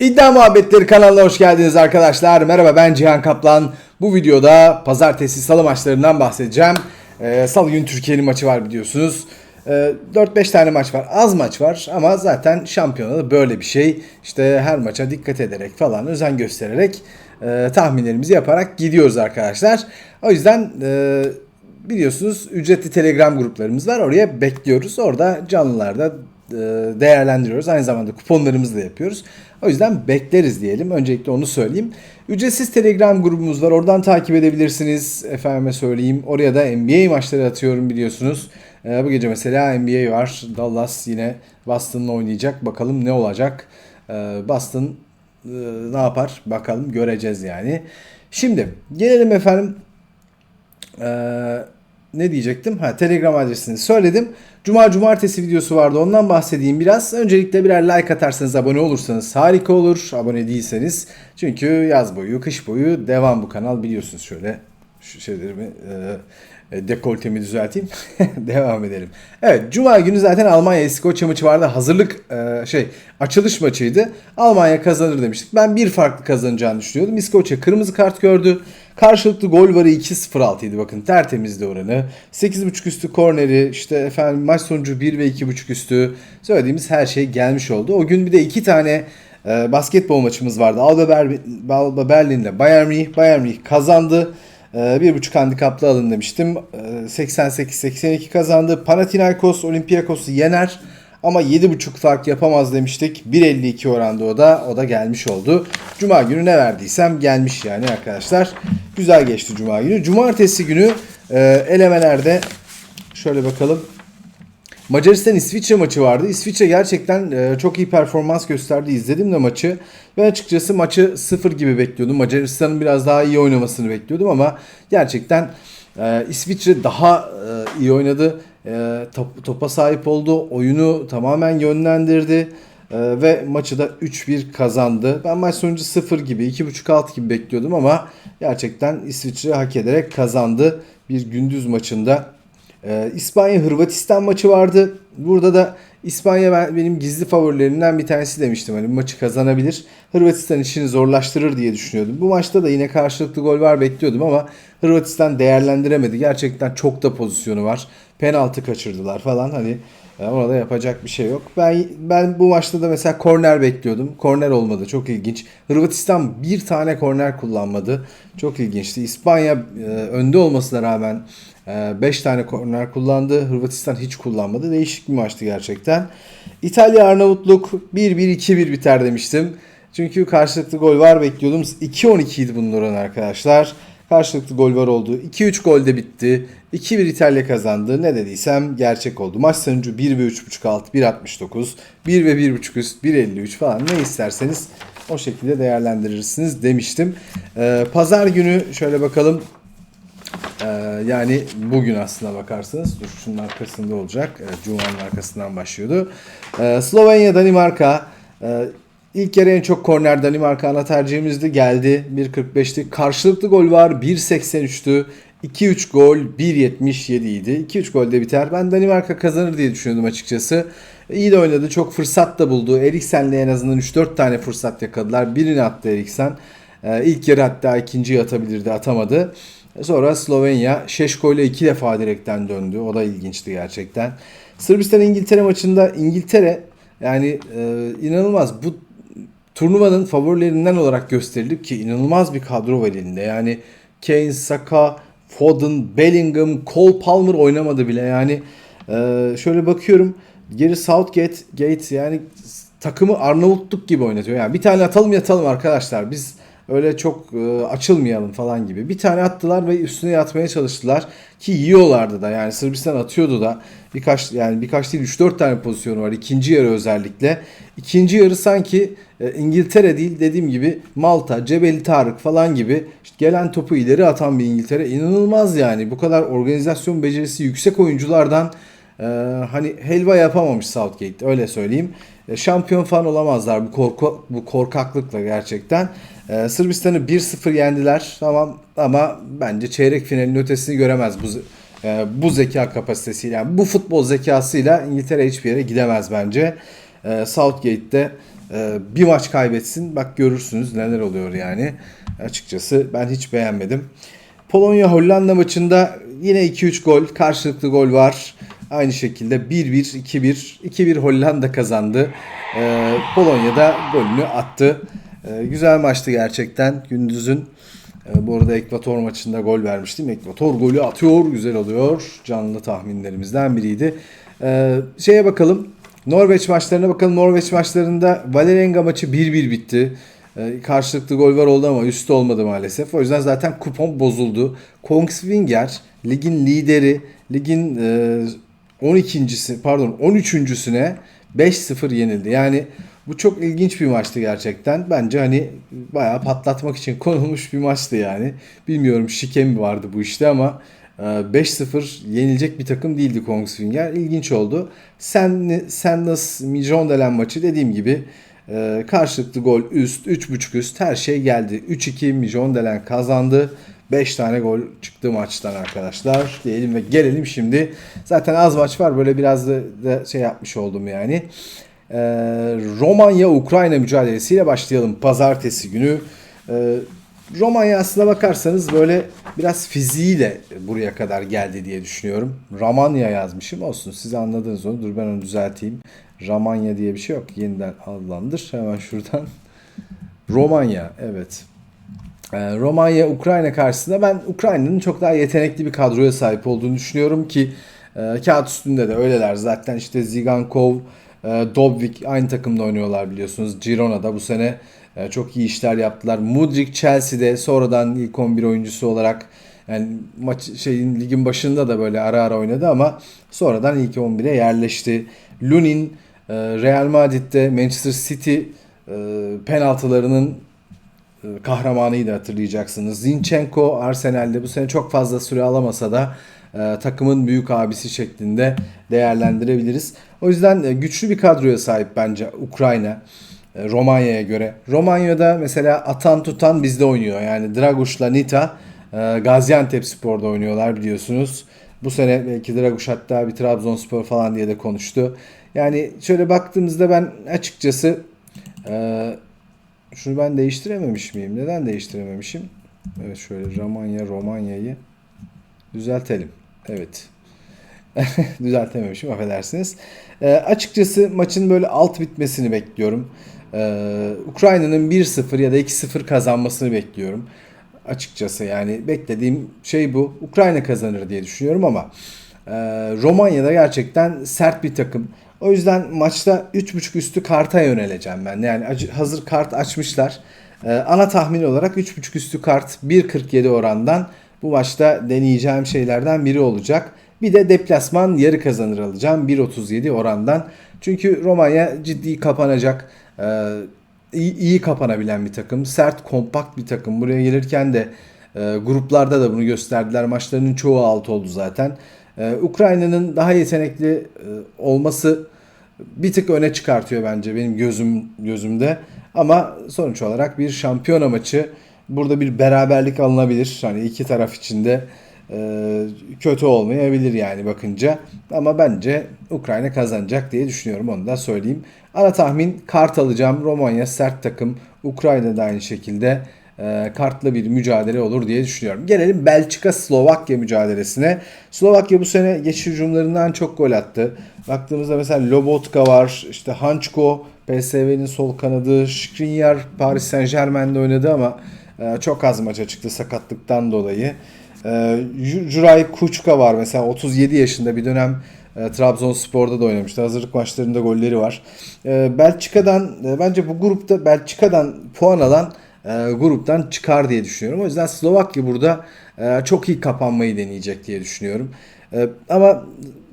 İddia Muhabbetleri kanalına hoş geldiniz arkadaşlar. Merhaba ben Cihan Kaplan. Bu videoda pazartesi salı maçlarından bahsedeceğim. Ee, salı gün Türkiye'nin maçı var biliyorsunuz. Ee, 4-5 tane maç var. Az maç var ama zaten şampiyonada böyle bir şey. İşte her maça dikkat ederek falan özen göstererek e, tahminlerimizi yaparak gidiyoruz arkadaşlar. O yüzden e, biliyorsunuz ücretli Telegram gruplarımız var. Oraya bekliyoruz. Orada canlılarda değerlendiriyoruz. Aynı zamanda kuponlarımızı da yapıyoruz. O yüzden bekleriz diyelim. Öncelikle onu söyleyeyim. Ücretsiz Telegram grubumuz var. Oradan takip edebilirsiniz. Efendime söyleyeyim. Oraya da NBA maçları atıyorum biliyorsunuz. E, bu gece mesela NBA var. Dallas yine Boston'la oynayacak. Bakalım ne olacak. E, Boston e, ne yapar? Bakalım göreceğiz yani. Şimdi gelelim efendim ee, ne diyecektim? Ha Telegram adresini söyledim. Cuma cumartesi videosu vardı ondan bahsedeyim biraz. Öncelikle birer like atarsanız abone olursanız harika olur. Abone değilseniz. Çünkü yaz boyu kış boyu devam bu kanal biliyorsunuz şöyle şu şeylerimi e, dekoltemi düzelteyim. devam edelim. Evet Cuma günü zaten Almanya İskoçya maçı vardı. Hazırlık e, şey açılış maçıydı. Almanya kazanır demiştik. Ben bir farklı kazanacağını düşünüyordum. İskoçya kırmızı kart gördü. Karşılıklı gol varı 2-0-6 idi bakın tertemizdi oranı. 8.5 üstü korneri işte efendim maç sonucu 1 ve 2.5 üstü söylediğimiz her şey gelmiş oldu. O gün bir de iki tane e, basketbol maçımız vardı. Alba, Ber Alba Berlin'le Bayern Münih. Bayern Münih kazandı. E, bir buçuk handikaplı alın demiştim. E, 88-82 kazandı. Panathinaikos Olympiakos'u yener. Ama 7.5 fark yapamaz demiştik. 1.52 oranda o da. O da gelmiş oldu. Cuma günü ne verdiysem gelmiş yani arkadaşlar. Güzel geçti Cuma günü. Cumartesi günü e, elemelerde şöyle bakalım. Macaristan İsviçre maçı vardı. İsviçre gerçekten e, çok iyi performans gösterdi. İzledim de maçı. Ben açıkçası maçı sıfır gibi bekliyordum. Macaristan'ın biraz daha iyi oynamasını bekliyordum ama gerçekten e, İsviçre daha e, iyi oynadı. E, top, topa sahip oldu. Oyunu tamamen yönlendirdi. E, ve maçı da 3-1 kazandı. Ben maç sonucu 0 gibi, 2.5 alt gibi bekliyordum ama gerçekten İsviçre hak ederek kazandı. Bir gündüz maçında ee, İspanya-Hırvatistan maçı vardı. Burada da İspanya ben, benim gizli favorilerimden bir tanesi demiştim. Hani maçı kazanabilir. Hırvatistan işini zorlaştırır diye düşünüyordum. Bu maçta da yine karşılıklı gol var bekliyordum ama Hırvatistan değerlendiremedi. Gerçekten çok da pozisyonu var. Penaltı kaçırdılar falan. Hani e, ona da yapacak bir şey yok. Ben ben bu maçta da mesela korner bekliyordum. Korner olmadı. Çok ilginç. Hırvatistan bir tane korner kullanmadı. Çok ilginçti. İspanya e, önde olmasına rağmen 5 tane korner kullandı. Hırvatistan hiç kullanmadı. Değişik bir maçtı gerçekten. İtalya Arnavutluk 1-1-2-1 biter demiştim. Çünkü karşılıklı gol var bekliyordum. 2-12 idi bunun oranı arkadaşlar. Karşılıklı gol var oldu. 2-3 golde bitti. 2-1 İtalya kazandı. Ne dediysem gerçek oldu. Maç sonucu 1 ve 3.5 alt, 1.69, 1 ve 1.5 üst, 1.53 falan ne isterseniz o şekilde değerlendirirsiniz demiştim. Ee, Pazar günü şöyle bakalım. Ee, yani bugün aslına bakarsanız dur şunun arkasında olacak. Evet, Cuma'nın arkasından başlıyordu. Ee, Slovenya Danimarka ee, ilk yarı en çok korner Danimarka ana tercihimizdi. Geldi 1.45'ti. Karşılıklı gol var 1.83'tü. 2-3 gol 1.77 idi. 2-3 golde biter. Ben Danimarka kazanır diye düşünüyordum açıkçası. İyi de oynadı. Çok fırsat da buldu. Eriksen'le en azından 3-4 tane fırsat yakaladılar. Birini attı Eriksen. Ee, ilk yarı hatta ikinciyi atabilirdi. Atamadı. Sonra Slovenya Şeşko ile iki defa direkten döndü. O da ilginçti gerçekten. Sırbistan İngiltere maçında İngiltere yani e, inanılmaz bu turnuvanın favorilerinden olarak gösterilip ki inanılmaz bir kadro var elinde. Yani Kane, Saka, Foden, Bellingham, Cole Palmer oynamadı bile. Yani e, şöyle bakıyorum. Geri Southgate Gates yani takımı Arnavutluk gibi oynatıyor. Yani bir tane atalım yatalım arkadaşlar. Biz öyle çok e, açılmayalım falan gibi. Bir tane attılar ve üstüne yatmaya çalıştılar ki yiyorlardı da yani Sırbistan atıyordu da birkaç yani birkaç değil 3-4 tane pozisyonu var ikinci yarı özellikle. İkinci yarı sanki e, İngiltere değil dediğim gibi Malta, Cebeli Tarık falan gibi işte gelen topu ileri atan bir İngiltere inanılmaz yani bu kadar organizasyon becerisi yüksek oyunculardan ee, hani helva yapamamış Southgate öyle söyleyeyim. Ee, şampiyon falan olamazlar bu korku bu korkaklıkla gerçekten. Ee, Sırbistan'ı 1-0 yendiler tamam ama bence çeyrek finalin ötesini göremez bu e, bu zeka kapasitesiyle. Yani bu futbol zekasıyla İngiltere hiçbir yere gidemez bence. Ee, Southgate'de e, bir maç kaybetsin. Bak görürsünüz neler oluyor yani. Açıkçası ben hiç beğenmedim. Polonya Hollanda maçında yine 2-3 gol, karşılıklı gol var. Aynı şekilde 1-1, 2-1, 2-1 Hollanda kazandı. Ee, Polonya da golünü attı. Ee, güzel maçtı gerçekten gündüzün. Ee, bu arada Ekvator maçında gol vermiştim. Ekvator golü atıyor, güzel oluyor. Canlı tahminlerimizden biriydi. Ee, şeye bakalım. Norveç maçlarına bakalım. Norveç maçlarında Valerenga maçı 1-1 bitti. Ee, karşılıklı gol var oldu ama üstü olmadı maalesef. O yüzden zaten kupon bozuldu. Kongsvinger ligin lideri, ligin e, 12.si pardon 13.süne 5-0 yenildi. Yani bu çok ilginç bir maçtı gerçekten. Bence hani bayağı patlatmak için konulmuş bir maçtı yani. Bilmiyorum şike mi vardı bu işte ama e, 5-0 yenilecek bir takım değildi Kongsvinger. İlginç oldu. Sen Sandnes Midtjylland maçı dediğim gibi e, karşılıklı gol üst, 3.5 üst her şey geldi. 3-2 Midtjylland kazandı. 5 tane gol çıktı maçtan arkadaşlar diyelim ve gelelim şimdi. Zaten az maç var böyle biraz da, da şey yapmış oldum yani. Ee, Romanya-Ukrayna mücadelesiyle başlayalım pazartesi günü. Ee, Romanya aslına bakarsanız böyle biraz fiziğiyle buraya kadar geldi diye düşünüyorum. Ramanya yazmışım olsun siz anladınız onu. Dur ben onu düzelteyim. Ramanya diye bir şey yok. Yeniden adlandır. Hemen şuradan. Romanya evet. Ee, Romanya Ukrayna karşısında ben Ukrayna'nın çok daha yetenekli bir kadroya sahip olduğunu düşünüyorum ki e, kağıt üstünde de öyleler. Zaten işte Zigankov, e, Dobvik aynı takımda oynuyorlar biliyorsunuz. Girona'da bu sene e, çok iyi işler yaptılar. Mudrik Chelsea'de sonradan ilk 11 oyuncusu olarak yani maç şeyin ligin başında da böyle ara ara oynadı ama sonradan ilk 11'e yerleşti. Lunin Real Madrid'de Manchester City penaltılarının kahramanıydı hatırlayacaksınız. Zinchenko Arsenal'de bu sene çok fazla süre alamasa da e, takımın büyük abisi şeklinde değerlendirebiliriz. O yüzden e, güçlü bir kadroya sahip bence Ukrayna. e, Romanya'ya göre. Romanya'da mesela atan tutan bizde oynuyor. Yani Draguş'la Nita e, Gaziantep Spor'da oynuyorlar biliyorsunuz. Bu sene belki Draguş hatta bir Trabzonspor falan diye de konuştu. Yani şöyle baktığımızda ben açıkçası e, şunu ben değiştirememiş miyim? Neden değiştirememişim? Evet şöyle Romanya, Romanya'yı düzeltelim. Evet. Düzeltememişim affedersiniz. Ee, açıkçası maçın böyle alt bitmesini bekliyorum. Ee, Ukrayna'nın 1-0 ya da 2-0 kazanmasını bekliyorum. Açıkçası yani beklediğim şey bu. Ukrayna kazanır diye düşünüyorum ama e, Romanya'da gerçekten sert bir takım. O yüzden maçta 3.5 üstü karta yöneleceğim ben. Yani hazır kart açmışlar. Ee, ana tahmin olarak 3.5 üstü kart 1.47 orandan bu maçta deneyeceğim şeylerden biri olacak. Bir de deplasman yarı kazanır alacağım 1.37 orandan. Çünkü Romanya ciddi kapanacak. Ee, iyi, iyi kapanabilen bir takım. Sert, kompakt bir takım. Buraya gelirken de e, gruplarda da bunu gösterdiler. Maçlarının çoğu alt oldu zaten. Ee, Ukrayna'nın daha yetenekli e, olması bir tık öne çıkartıyor bence benim gözüm gözümde. Ama sonuç olarak bir şampiyona maçı burada bir beraberlik alınabilir. Hani iki taraf içinde e, kötü olmayabilir yani bakınca. Ama bence Ukrayna kazanacak diye düşünüyorum onu da söyleyeyim. Ana tahmin kart alacağım. Romanya sert takım. Ukrayna da aynı şekilde e, kartlı bir mücadele olur diye düşünüyorum. Gelelim Belçika Slovakya mücadelesine. Slovakya bu sene geçiş hücumlarından çok gol attı. Baktığımızda mesela Lobotka var, işte Hançko PSV'nin sol kanadı, Skriniar Paris Saint Germain'de oynadı ama e, çok az maça çıktı sakatlıktan dolayı. E, Ju- Juray Kuçka var mesela 37 yaşında bir dönem e, Trabzonspor'da da oynamıştı. Hazırlık maçlarında golleri var. E, Belçika'dan e, bence bu grupta Belçika'dan puan alan e, gruptan çıkar diye düşünüyorum. O yüzden Slovakya burada e, çok iyi kapanmayı deneyecek diye düşünüyorum. E, ama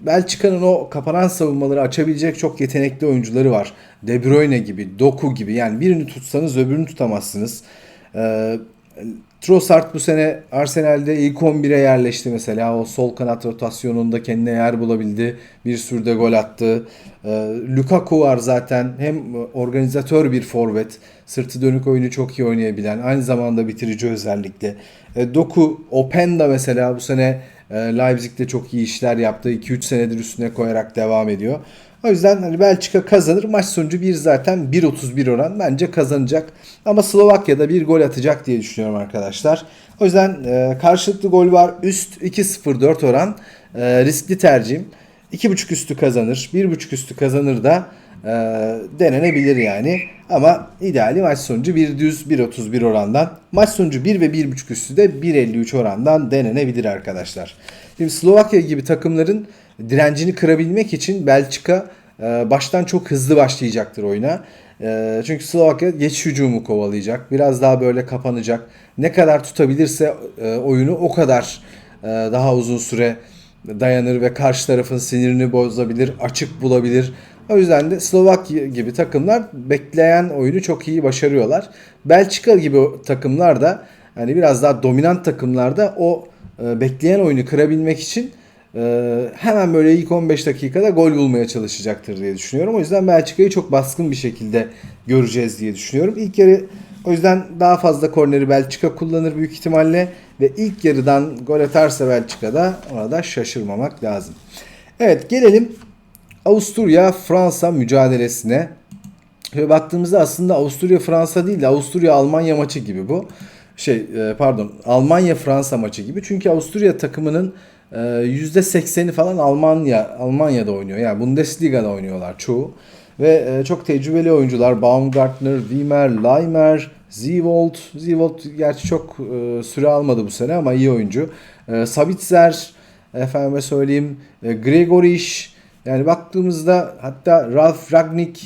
Belçika'nın o kapanan savunmaları açabilecek çok yetenekli oyuncuları var. De Bruyne gibi, Doku gibi. Yani birini tutsanız öbürünü tutamazsınız. E, Trossard bu sene Arsenal'de ilk 11'e yerleşti mesela. O sol kanat rotasyonunda kendine yer bulabildi. Bir sürü de gol attı. Ee, Lukaku var zaten. Hem organizatör bir forvet. Sırtı dönük oyunu çok iyi oynayabilen. Aynı zamanda bitirici özellikle. Ee, Doku, Openda mesela bu sene E, Leipzig'te çok iyi işler yaptı. 2-3 senedir üstüne koyarak devam ediyor. O yüzden hani Belçika kazanır. Maç sonucu 1 zaten 1.31 oran. Bence kazanacak. Ama Slovakya'da bir gol atacak diye düşünüyorum arkadaşlar. O yüzden e, karşılıklı gol var. Üst 2.04 oran. E, riskli tercihim. 2.5 üstü kazanır. 1.5 üstü kazanır da e, denenebilir yani. Ama ideali maç sonucu 1 düz 1.31 orandan. Maç sonucu 1 ve 1.5 üstü de 1.53 orandan denenebilir arkadaşlar. Şimdi Slovakya gibi takımların direncini kırabilmek için Belçika e, baştan çok hızlı başlayacaktır oyuna. E, çünkü Slovakya geç hücumu kovalayacak. Biraz daha böyle kapanacak. Ne kadar tutabilirse e, oyunu o kadar e, daha uzun süre dayanır ve karşı tarafın sinirini bozabilir, açık bulabilir. O yüzden de Slovakya gibi takımlar bekleyen oyunu çok iyi başarıyorlar. Belçika gibi takımlar da hani biraz daha dominant takımlarda o e, bekleyen oyunu kırabilmek için e, hemen böyle ilk 15 dakikada gol bulmaya çalışacaktır diye düşünüyorum. O yüzden Belçika'yı çok baskın bir şekilde göreceğiz diye düşünüyorum. İlk yarı o yüzden daha fazla korneri Belçika kullanır büyük ihtimalle ve ilk yarıdan gol atarsa Belçika'da ona da şaşırmamak lazım. Evet gelelim Avusturya Fransa mücadelesine. Şöyle baktığımızda aslında Avusturya Fransa değil de Avusturya Almanya maçı gibi bu. Şey e, pardon Almanya Fransa maçı gibi. Çünkü Avusturya takımının e, %80'i falan Almanya Almanya'da oynuyor. Yani Bundesliga'da oynuyorlar çoğu. Ve e, çok tecrübeli oyuncular Baumgartner, Wimmer, Leimer, Ziewold. Ziewold gerçi çok süre almadı bu sene ama iyi oyuncu. Sabitzer, efendime söyleyeyim, Gregorish, yani baktığımızda hatta Ralf Ragnick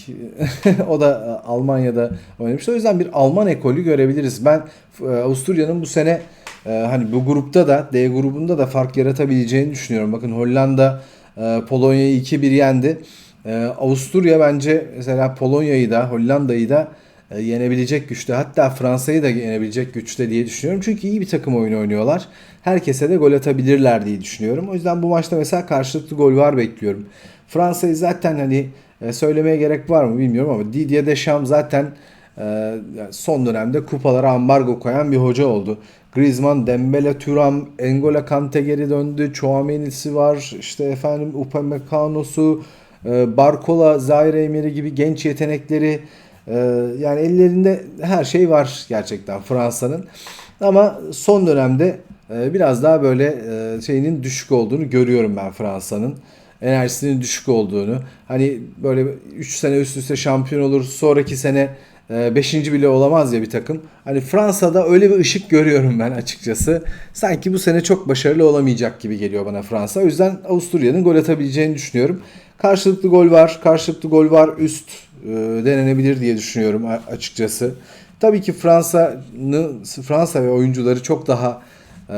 o da Almanya'da oynamıştı. O yüzden bir Alman ekolü görebiliriz. Ben Avusturya'nın bu sene hani bu grupta da D grubunda da fark yaratabileceğini düşünüyorum. Bakın Hollanda Polonya'yı 2-1 yendi. Avusturya bence mesela Polonya'yı da Hollanda'yı da yenebilecek güçte. Hatta Fransa'yı da yenebilecek güçte diye düşünüyorum. Çünkü iyi bir takım oyunu oynuyorlar. Herkese de gol atabilirler diye düşünüyorum. O yüzden bu maçta mesela karşılıklı gol var bekliyorum. Fransa'yı zaten hani söylemeye gerek var mı bilmiyorum ama Didier Deschamps zaten son dönemde kupalara ambargo koyan bir hoca oldu. Griezmann, Dembele, Thuram, N'Golo Kante geri döndü. Chouameni'si var. İşte efendim Upamecano'su, Barcola, Zaire Emery gibi genç yetenekleri yani ellerinde her şey var gerçekten Fransa'nın. Ama son dönemde biraz daha böyle şeyinin düşük olduğunu görüyorum ben Fransa'nın. Enerjisinin düşük olduğunu. Hani böyle 3 sene üst üste şampiyon olur. Sonraki sene 5. bile olamaz ya bir takım. Hani Fransa'da öyle bir ışık görüyorum ben açıkçası. Sanki bu sene çok başarılı olamayacak gibi geliyor bana Fransa. O yüzden Avusturya'nın gol atabileceğini düşünüyorum. Karşılıklı gol var. Karşılıklı gol var. Üst e, denenebilir diye düşünüyorum açıkçası. Tabii ki Fransa'nın Fransa ve oyuncuları çok daha e,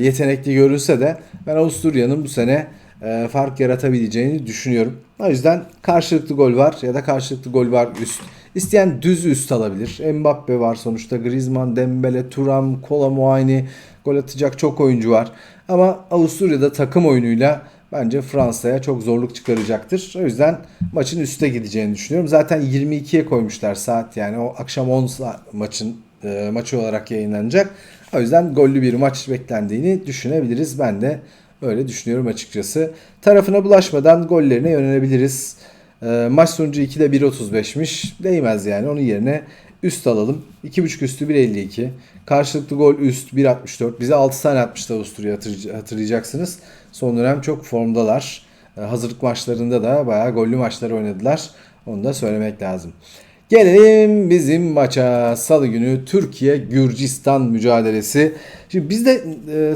yetenekli görünse de ben Avusturya'nın bu sene e, fark yaratabileceğini düşünüyorum. O yüzden karşılıklı gol var ya da karşılıklı gol var üst. İsteyen düz üst alabilir. Mbappe var sonuçta. Griezmann, Dembele, Thuram, Kola Muayni gol atacak çok oyuncu var. Ama Avusturya'da takım oyunuyla bence Fransa'ya çok zorluk çıkaracaktır. O yüzden maçın üste gideceğini düşünüyorum. Zaten 22'ye koymuşlar saat yani o akşam 10 saat maçın e, maçı olarak yayınlanacak. O yüzden gollü bir maç beklendiğini düşünebiliriz. Ben de öyle düşünüyorum açıkçası. Tarafına bulaşmadan gollerine yönelebiliriz. E, maç sonucu 2'de 1.35'miş. Değmez yani. Onun yerine üst alalım. 2.5 üstü 1.52. Karşılıklı gol üst 1.64. Bize 6 tane atmıştı Avusturya hatırlayacaksınız. Son dönem çok formdalar. E, hazırlık maçlarında da bayağı gollü maçlar oynadılar. Onu da söylemek lazım. Gelelim bizim maça. Salı günü Türkiye Gürcistan mücadelesi. Şimdi bizde e,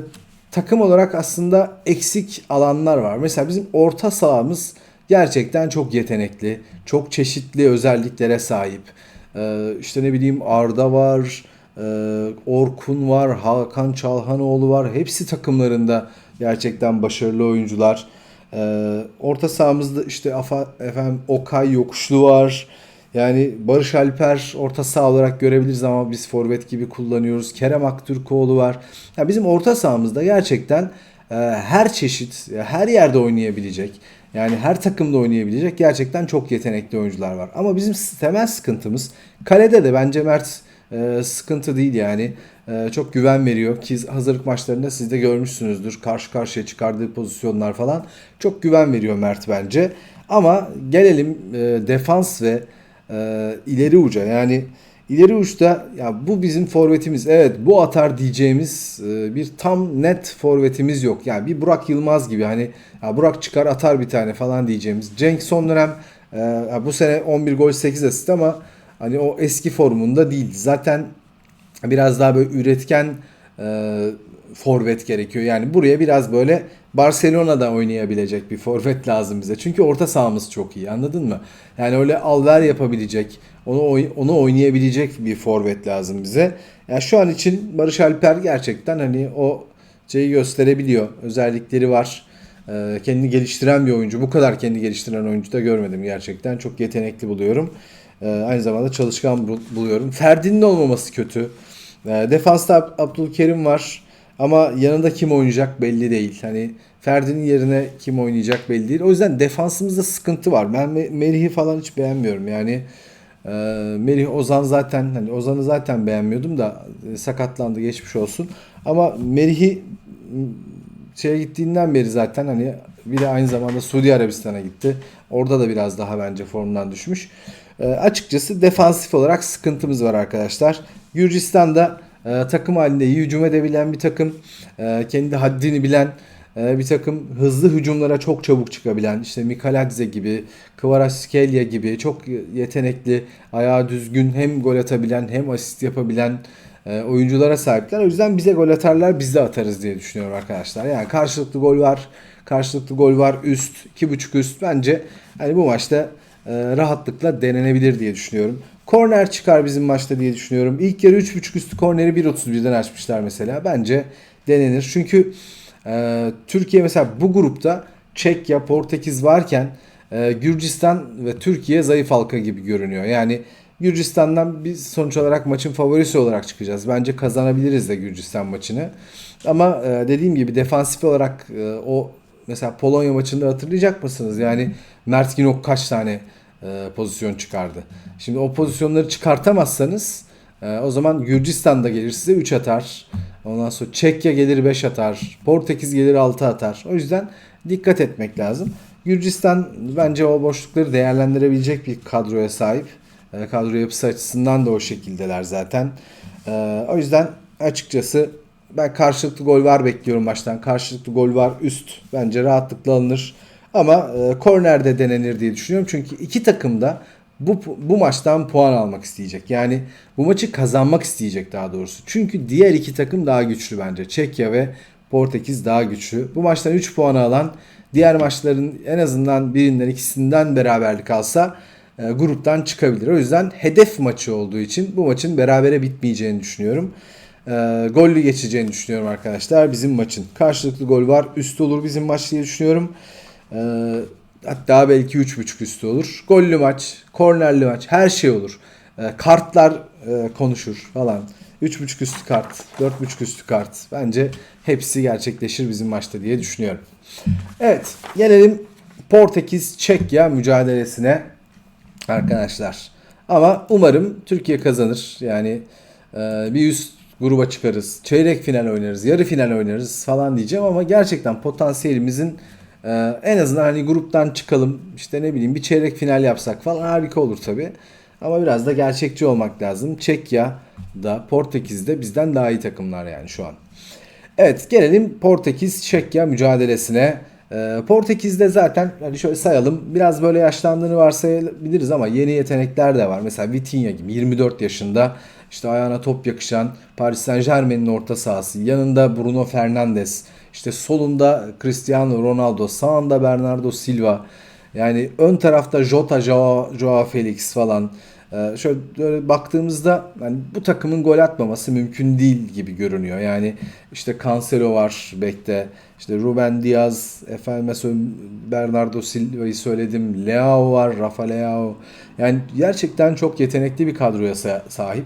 takım olarak aslında eksik alanlar var. Mesela bizim orta sahamız gerçekten çok yetenekli, çok çeşitli özelliklere sahip. Ee, işte ne bileyim Arda var, e, Orkun var, Hakan Çalhanoğlu var. Hepsi takımlarında gerçekten başarılı oyuncular. Ee, orta sahamızda işte efendim Okay Yokuşlu var. Yani Barış Alper orta saha olarak görebiliriz ama biz forvet gibi kullanıyoruz. Kerem Aktürkoğlu var. Yani bizim orta sahamızda gerçekten e, her çeşit, her yerde oynayabilecek, yani her takımda oynayabilecek gerçekten çok yetenekli oyuncular var. Ama bizim temel sıkıntımız kalede de bence Mert e, sıkıntı değil yani. E, çok güven veriyor ki hazırlık maçlarında siz de görmüşsünüzdür. Karşı karşıya çıkardığı pozisyonlar falan çok güven veriyor Mert bence. Ama gelelim e, defans ve e, ileri uca yani ileri uçta ya bu bizim forvetimiz evet bu atar diyeceğimiz e, bir tam net forvetimiz yok. Yani bir Burak Yılmaz gibi hani ya Burak çıkar atar bir tane falan diyeceğimiz. Cenk son dönem e, bu sene 11 gol 8 asist ama hani o eski formunda değil. Zaten biraz daha böyle üretken e, forvet gerekiyor. Yani buraya biraz böyle Barcelona'da oynayabilecek bir forvet lazım bize. Çünkü orta sahamız çok iyi anladın mı? Yani öyle alver yapabilecek, onu onu oynayabilecek bir forvet lazım bize. Yani şu an için Barış Alper gerçekten hani o şeyi gösterebiliyor. Özellikleri var. Ee, kendini geliştiren bir oyuncu. Bu kadar kendi geliştiren oyuncu da görmedim gerçekten. Çok yetenekli buluyorum. Ee, aynı zamanda çalışkan bul- buluyorum. Ferdi'nin olmaması kötü. Ee, defansta Ab- Abdülkerim var. Ama yanında kim oynayacak belli değil. Hani Ferdi'nin yerine kim oynayacak belli değil. O yüzden defansımızda sıkıntı var. Ben Me- Merih'i falan hiç beğenmiyorum. Yani e, Merih Ozan zaten hani Ozan'ı zaten beğenmiyordum da e, sakatlandı geçmiş olsun. Ama Merih'i şeye gittiğinden beri zaten hani bir de aynı zamanda Suudi Arabistan'a gitti. Orada da biraz daha bence formdan düşmüş. E, açıkçası defansif olarak sıkıntımız var arkadaşlar. Gürcistan'da e, takım halinde iyi hücum edebilen bir takım. E, kendi haddini bilen e, bir takım hızlı hücumlara çok çabuk çıkabilen işte Mikaladze gibi, Kvaratskhelia gibi çok yetenekli, ayağı düzgün hem gol atabilen hem asist yapabilen e, oyunculara sahipler. O yüzden bize gol atarlar biz de atarız diye düşünüyorum arkadaşlar. Yani karşılıklı gol var, karşılıklı gol var üst, 2.5 üst bence hani bu maçta e, rahatlıkla denenebilir diye düşünüyorum. Korner çıkar bizim maçta diye düşünüyorum. İlk yarı 3.5 üstü korneri 1.31'den açmışlar mesela. Bence denenir. Çünkü e, Türkiye mesela bu grupta Çekya, Portekiz varken e, Gürcistan ve Türkiye zayıf halka gibi görünüyor. Yani Gürcistan'dan biz sonuç olarak maçın favorisi olarak çıkacağız. Bence kazanabiliriz de Gürcistan maçını. Ama e, dediğim gibi defansif olarak e, o mesela Polonya maçında hatırlayacak mısınız? Yani Mert Günok kaç tane e, pozisyon çıkardı. Şimdi o pozisyonları çıkartamazsanız e, o zaman Gürcistan da gelir size 3 atar. Ondan sonra Çekya gelir 5 atar. Portekiz gelir 6 atar. O yüzden dikkat etmek lazım. Gürcistan bence o boşlukları değerlendirebilecek bir kadroya sahip. E, kadro yapısı açısından da o şekildeler zaten. E, o yüzden açıkçası ben karşılıklı gol var bekliyorum maçtan. Karşılıklı gol var üst. Bence rahatlıkla alınır. Ama e, kornerde denenir diye düşünüyorum. Çünkü iki takım da bu, bu maçtan puan almak isteyecek. Yani bu maçı kazanmak isteyecek daha doğrusu. Çünkü diğer iki takım daha güçlü bence. Çekya ve Portekiz daha güçlü. Bu maçtan 3 puan alan diğer maçların en azından birinden ikisinden beraberlik alsa e, gruptan çıkabilir. O yüzden hedef maçı olduğu için bu maçın berabere bitmeyeceğini düşünüyorum. E, gollü geçeceğini düşünüyorum arkadaşlar bizim maçın. Karşılıklı gol var. Üst olur bizim maç diye düşünüyorum. E, hatta belki 3.5 üstü olur. Gollü maç, kornerli maç her şey olur. E, kartlar e, konuşur falan. 3.5 üstü kart, 4.5 üstü kart. Bence hepsi gerçekleşir bizim maçta diye düşünüyorum. Evet gelelim Portekiz Çekya mücadelesine arkadaşlar. Ama umarım Türkiye kazanır. Yani e, bir üst gruba çıkarız. Çeyrek final oynarız, yarı final oynarız falan diyeceğim ama gerçekten potansiyelimizin e, en azından hani gruptan çıkalım işte ne bileyim bir çeyrek final yapsak falan harika olur tabi. Ama biraz da gerçekçi olmak lazım. Çekya da Portekiz de bizden daha iyi takımlar yani şu an. Evet gelelim Portekiz Çekya mücadelesine. Ee, Portekiz'de zaten hani şöyle sayalım biraz böyle yaşlandığını varsayabiliriz ama yeni yetenekler de var. Mesela Vitinha gibi 24 yaşında işte ayağına top yakışan Paris Saint Germain'in orta sahası. Yanında Bruno Fernandes. İşte solunda Cristiano Ronaldo. Sağında Bernardo Silva. Yani ön tarafta Jota, Joao, Joao Felix falan. Ee, şöyle baktığımızda yani bu takımın gol atmaması mümkün değil gibi görünüyor. Yani işte Cancelo var bekte. İşte Ruben Diaz, efendim Bernardo Silva'yı söyledim. Leao var, Rafa Leao. Yani gerçekten çok yetenekli bir kadroya sa- sahip.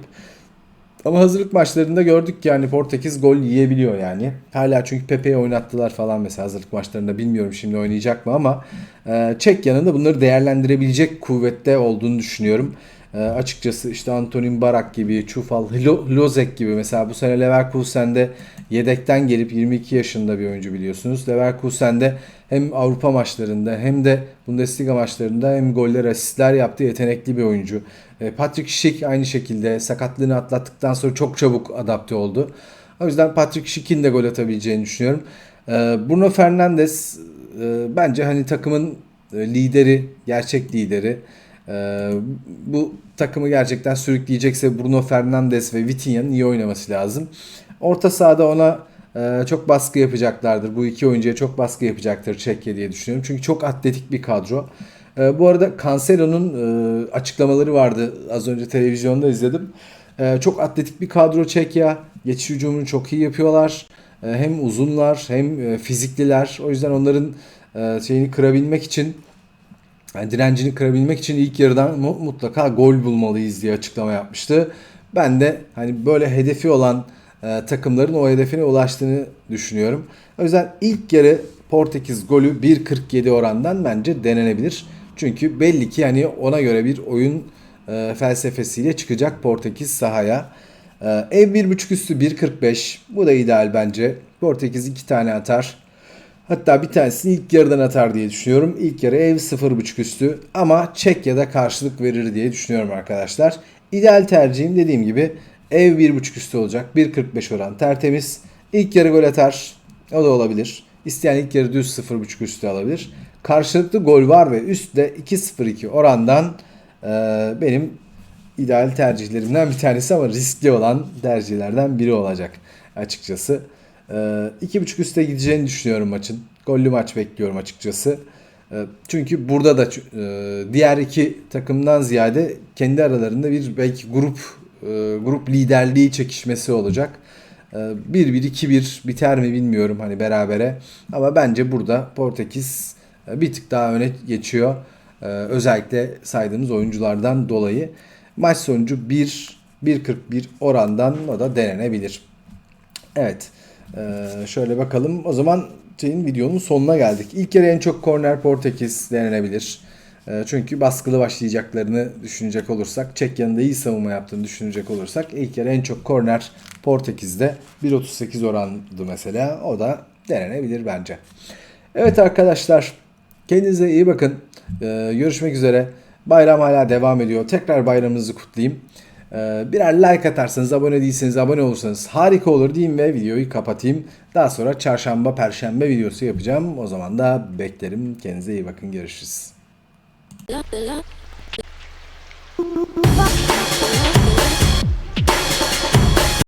Ama hazırlık maçlarında gördük ki yani Portekiz gol yiyebiliyor yani. Hala çünkü Pepe'yi oynattılar falan mesela hazırlık maçlarında bilmiyorum şimdi oynayacak mı ama e, Çekya'nın da bunları değerlendirebilecek kuvvette olduğunu düşünüyorum. E, açıkçası işte Antonin Barak gibi, Çufal, Hlo- Lozek gibi mesela bu sene Leverkusen'de yedekten gelip 22 yaşında bir oyuncu biliyorsunuz. Leverkusen'de hem Avrupa maçlarında hem de Bundesliga maçlarında hem goller asistler yaptığı yetenekli bir oyuncu. E, Patrick Schick aynı şekilde sakatlığını atlattıktan sonra çok çabuk adapte oldu. O yüzden Patrick Schick'in de gol atabileceğini düşünüyorum. E, Bruno Fernandes e, bence hani takımın lideri, gerçek lideri. Bu takımı gerçekten sürükleyecekse Bruno Fernandes ve Vitinha'nın iyi oynaması lazım. Orta sahada ona e, çok baskı yapacaklardır. Bu iki oyuncuya çok baskı yapacaktır Çekya diye düşünüyorum. Çünkü çok atletik bir kadro. E, bu arada Cancelo'nun e, açıklamaları vardı. Az önce televizyonda izledim. E, çok atletik bir kadro Çekya. Geçiş hücumunu çok iyi yapıyorlar. E, hem uzunlar hem e, fizikliler. O yüzden onların e, şeyini kırabilmek için yani direncini kırabilmek için ilk yarıdan mu- mutlaka gol bulmalıyız diye açıklama yapmıştı. Ben de hani böyle hedefi olan e, takımların o hedefine ulaştığını düşünüyorum. O yüzden ilk yarı Portekiz golü 1.47 orandan bence denenebilir. Çünkü belli ki hani ona göre bir oyun e, felsefesiyle çıkacak Portekiz sahaya. E, ev 1.5 üstü 1.45 bu da ideal bence. Portekiz 2 tane atar. Hatta bir tanesini ilk yarıdan atar diye düşünüyorum. İlk yarı ev 0.5 üstü ama Çekya'da karşılık verir diye düşünüyorum arkadaşlar. İdeal tercihim dediğim gibi ev 1.5 üstü olacak. 1.45 oran tertemiz. İlk yarı gol atar. O da olabilir. İsteyen ilk yarı düz 0.5 üstü alabilir. Karşılıklı gol var ve üstte 2.02 orandan e, benim ideal tercihlerimden bir tanesi ama riskli olan tercihlerden biri olacak açıkçası. Ee, iki buçuk üste gideceğini düşünüyorum maçın. Gollü maç bekliyorum açıkçası. Ee, çünkü burada da e, diğer iki takımdan ziyade kendi aralarında bir belki grup e, grup liderliği çekişmesi olacak. Ee, 1-1-2-1 biter mi bilmiyorum hani berabere. Ama bence burada Portekiz e, bir tık daha öne geçiyor. Özellikle saydığımız oyunculardan dolayı. Maç sonucu 1 1.41 orandan o da denenebilir. Evet. Şöyle bakalım. O zaman şeyin videonun sonuna geldik. İlk yarı en çok korner Portekiz denenebilir. Ee, çünkü baskılı başlayacaklarını düşünecek olursak, Çekya'nın da iyi savunma yaptığını düşünecek olursak ilk yarı en çok korner Portekiz'de 1.38 orandı mesela. O da denenebilir bence. Evet arkadaşlar kendinize iyi bakın. Ee, görüşmek üzere. Bayram hala devam ediyor. Tekrar bayramınızı kutlayayım. Ee, birer like atarsanız, abone değilseniz abone olursanız harika olur diyeyim ve videoyu kapatayım. Daha sonra çarşamba, perşembe videosu yapacağım. O zaman da beklerim. Kendinize iyi bakın. Görüşürüz. la, la, la.